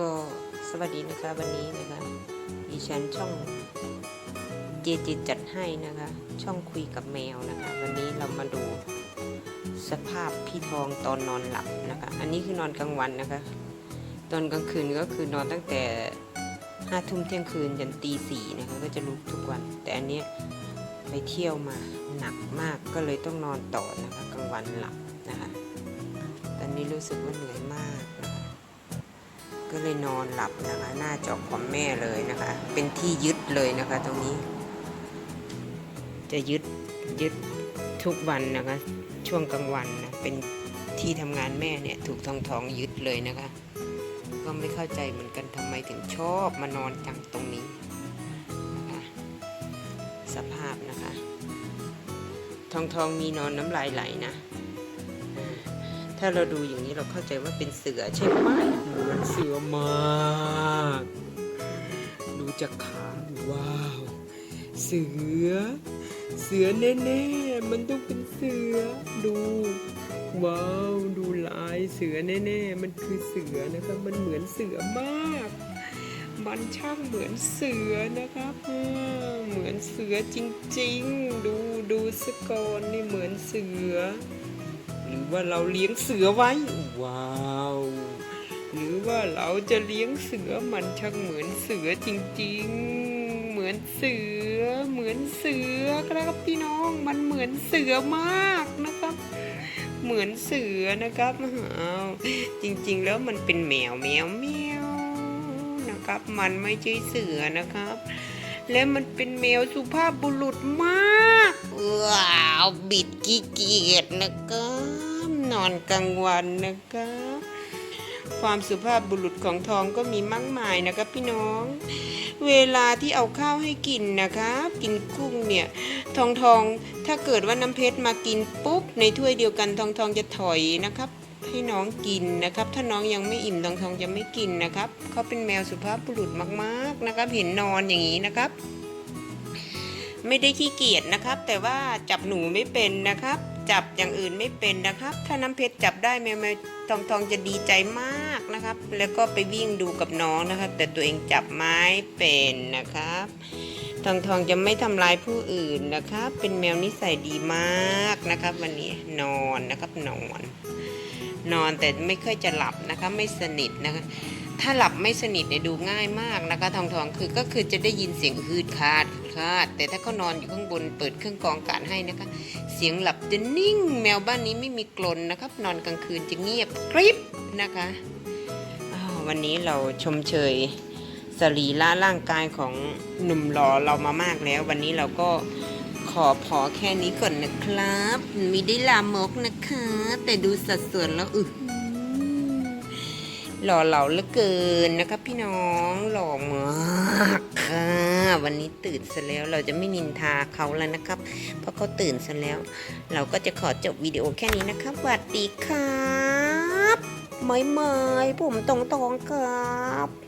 ก็สวัสดีนะคะวันนี้นะคะดิฉันช่องเจจิตจัดให้นะคะ ช่องคุยกับแมวนะคะ วันนี้เรามาดูสภาพพี่ทองตอนนอนหลับนะคะ อันนี้คือนอนกลางวันนะคะ ตอนกลางคืนก็คือนอนตั้งแต่ห้าทุ่มเที่ยงคืนจนตีสี่นะคะก็จะลุกทุกวัน แต่อันนี้ไปเที่ยวมาหนักมากก็เลยต้องนอนต่อนะคะกลางวันหลับนะคะ ตอนนี้รู้สึกว่าเหนื่อยมาก ก็เลยนอนหลับนะคะ หน้าจอคอมแม่เลยนะคะ เป็นที่ยึดเลยนะคะตรงนี้ จะยึดยึดทุกวันนะคะ ช่วงกลางวันนะเป็นที่ทำงานแม่เนี่ย ถูกทองทองยึดเลยนะคะ ก็ไม่เข้าใจเหมือนกันทำไมถึงชอบมานอนจังตรงนี้นะคะสภาพนะคะ ทองทองมีนอนน้ำลายไหลนะถ้าเราดูอย่างนี้เราเข้าใจว่าเป็นเสือใช่ไหมมือน มาก ดูจากขาว้าว เสือ เสือแน่ๆ มันต้องเป็นเสือ ดู ว้าว ดูลายเสือแน่ๆ มันคือเสือนะครับ มันเหมือนเสือมาก มันช่างเหมือนเสือนะครับ เหมือนเสือจริงๆ ดูดูสกอนนี่เหมือนเสือ หรือว่าเราเลี้ยงเสือไว้ ว้าว หรือว่าเราจะเลี้ยงเสือมันช่างเหมือนเสือจริงๆ เหมือนเสือ เหมือนเสือครับพี่น้องมันเหมือนเสือมากนะครับ เหมือนเสือนะครับอ้าวจริงๆแล้วมันเป็นแมวแมวแมวนะครับ มันไม่ใช่เสือนะครับ และมันเป็นแมวสุภาพบุรุษมากว้าวบิดขี้เกียจนะครับนอนกลางวันนะครับ ความสุภาพบุรุษของทองก็มีมากมายนะครับพี่น้อง เวลาที่เอาข้าวให้กินนะครับกินกุ้งเนี่ยทองทองถ้าเกิดว่าน้ำเพชรมากินปุ๊บในถ้วยเดียวกันทองทองจะถอยนะครับให้น้องกินนะครับ ถ้าน้องยังไม่อิ่มทองทองจะไม่กินนะครับเขาเป็นแมวสุภาพบุรุษมากๆนะครับ เห็นนอนอย่างนี้นะครับ ไม่ได้ขี้เกียจนะครับ แต่ว่าจับหนูไม่เป็นนะครับ จับอย่างอื่นไม่เป็นนะครับ ถ้าน้ำเพชรจับได้แมวแมวทองทองจะดีใจมากนะครับ แล้วก็ไปวิ่งดูกับน้องนะครับ แต่ตัวเองจับไม้เป็นนะครับ ทองทองจะไม่ทำร้ายผู้อื่นนะครับ เป็นแมวนิสัยดีมากนะครับ วันนี้นอนนะครับนอน นอนแต่ไม่ค่อยจะหลับนะคะไม่สนิทนะคะถ้าหลับไม่สนิทเนี่ยดูง่ายมากนะคะ ทองทองคือก็คือจะได้ยินเสียงฮืดคาด คาด แต่ถ้าเขานอนอยู่ข้างบนเปิดเครื่องกรองอากาศให้นะคะ เสียงหลับจะนิ่ง แมวบ้านนี้ไม่มีกลนนะครับ นอนกลางคืนจะเงียบกริบนะคะวันนี้เราชมเชยสรีระร่างกายของหนุ่มหล่อเรามามากแล้ว วันนี้เราก็ขอพอแค่นี้ก่อนนะครับ มีได้ลามกนะคะ แต่ดูสัดส่วนแล้วอือหือหล่อเหลาเหลือเกินนะครับพี่น้องหล่อมาก วันนี้ตื่นซะแล้วเราจะไม่นินทาเขาแล้วนะครับ เพราะเขาตื่นซะแล้ว เราก็จะขอจบวิดีโอแค่นี้นะครับสวัสดีครับไม่ไม่ผมตรงตรงๆครับ